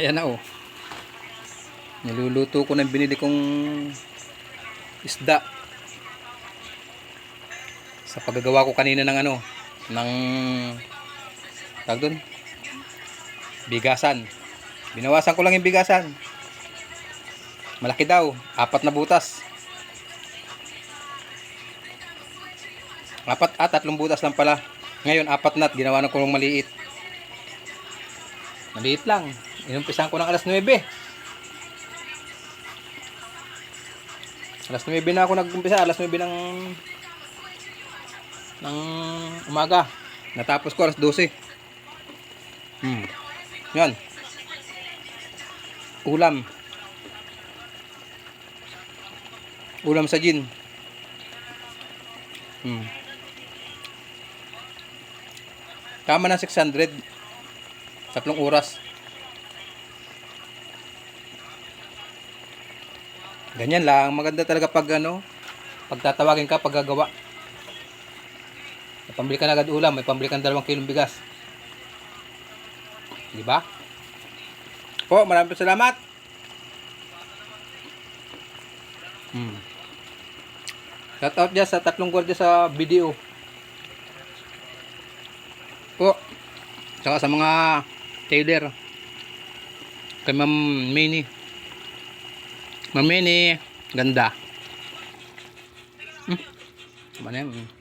Ayan na oh. Niluluto ko ng binili kong isda. Sa paggagawa ko kanina ng ano, ng tawag doon, bigasan. Binawasan ko lang yung bigasan. Malaki daw, apat na butas. Apat at tatlong butas lang pala. Ngayon, apat na ginawa na ko ng maliit. Maliit lang. Inumpisahan ko ng alas 9. Alas 9 na ako nag-umpisa. Alas 9 ng ng umaga. Natapos ko alas 12. Hmm. Yan. Ulam. Ulam sa gin. Hmm. Tama na 600. Tatlong oras. Ganyan lang. Maganda talaga pag ano, pagtatawagin ka, pag gagawa. May pambili ka na agad ulam, may pambili ka ng dalawang kilong bigas. Di ba? Po, maraming salamat. Hmm. Shout out dyan sa tatlong gwardiya sa video. Po. Tsaka sa mga tailor. Kay Ma'am Minnie. Ma'am Minnie, ganda. Hmm. Ano yan?